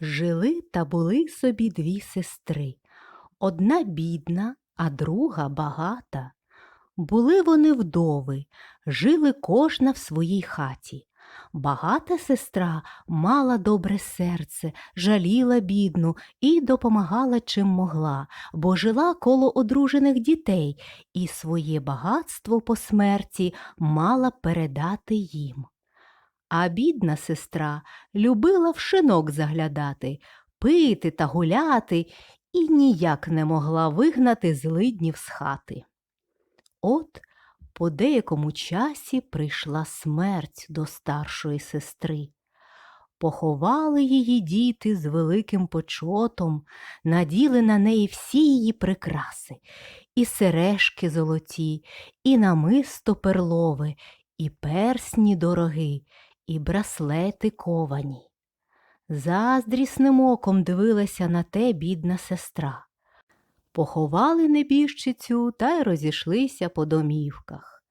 Жили та були собі дві сестри. Одна бідна, а друга багата. Були вони вдови, жили кожна в своїй хаті. Багата сестра мала добре серце, жаліла бідну і допомагала чим могла, бо жила коло одружених дітей і своє багатство по смерті мала передати їм. А бідна сестра любила в шинок заглядати, пити та гуляти і ніяк не могла вигнати злиднів з хати. От по деякому часі прийшла смерть до старшої сестри. Поховали її діти з великим почотом, наділи на неї всі її прикраси, і сережки золоті, і намисто перлове, і персні дороги, і браслети ковані. Заздрісним оком дивилася на те бідна сестра. Поховали небіжчицю та й розійшлися по домівках.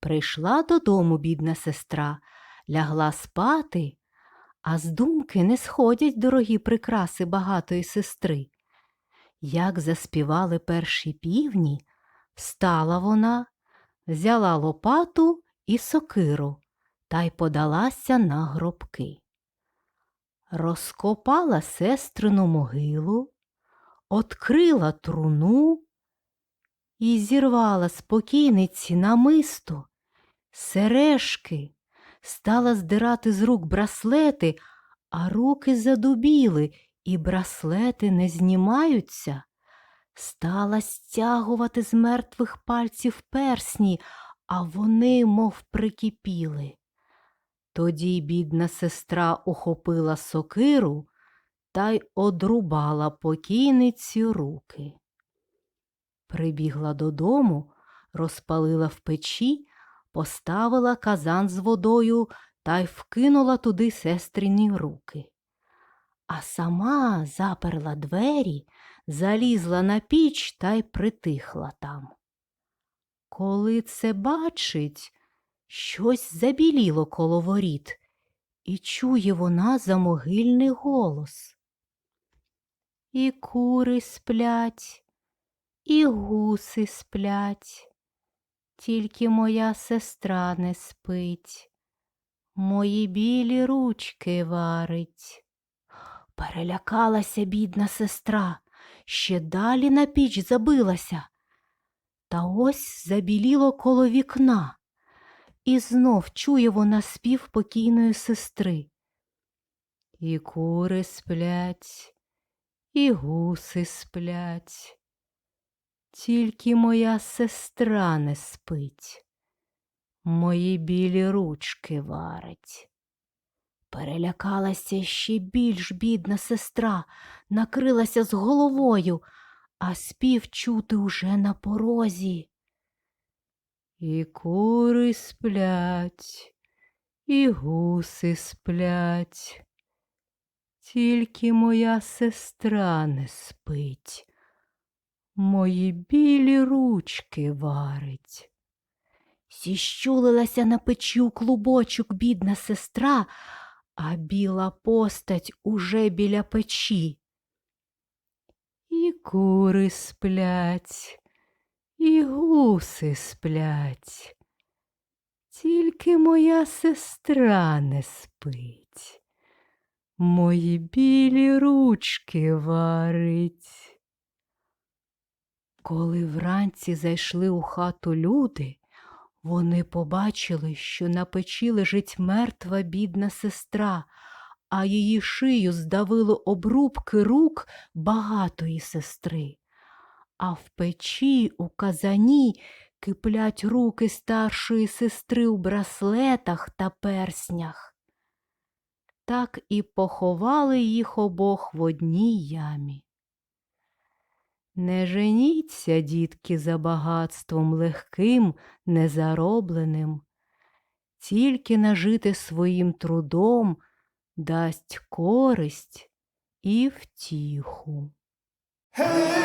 Прийшла додому бідна сестра, лягла спати, а з думки не сходять дорогі прикраси багатої сестри. Як заспівали перші півні, встала вона, взяла лопату і сокиру та й подалася на гробки. Розкопала сестрину могилу, открила труну і зірвала з покійниці намисто, сережки, стала здирати з рук браслети, а руки задубіли, і браслети не знімаються. Стала стягувати з мертвих пальців персні, а вони, мов прикипіли. Тоді бідна сестра ухопила сокиру та й одрубала покійниці руки. Прибігла додому, розпалила в печі, поставила казан з водою та й вкинула туди сестріні руки. А сама заперла двері, залізла на піч та й притихла там. Коли це бачить, щось забіліло коло воріт, і чує вона замогильний голос. І кури сплять, і гуси сплять, тільки моя сестра не спить, мої білі ручки варить. Перелякалася бідна сестра, ще далі на піч забилася. Та ось забіліло коло вікна, і знов чує вона спів покійної сестри. І кури сплять, і гуси сплять, тільки моя сестра не спить, мої білі ручки варить. Перелякалася ще більш бідна сестра, накрилася з головою, а спів чути уже на порозі. І кури сплять, і гуси сплять, тільки моя сестра не спить, мої білі ручки варить. Зіщулилася на печі у клубочок бідна сестра, а біла постать уже біля печі. І кури сплять, і гуси сплять, тільки моя сестра не спить, мої білі ручки варить. Коли вранці зайшли у хату люди, вони побачили, що на печі лежить мертва бідна сестра, а її шию здавило обрубки рук багатої сестри. А в печі у казані киплять руки старшої сестри у браслетах та перснях. Так і поховали їх обох в одній ямі. Не женіться, дітки, за багатством легким, незаробленим, тільки нажити своїм трудом дасть користь і втіху. Hey!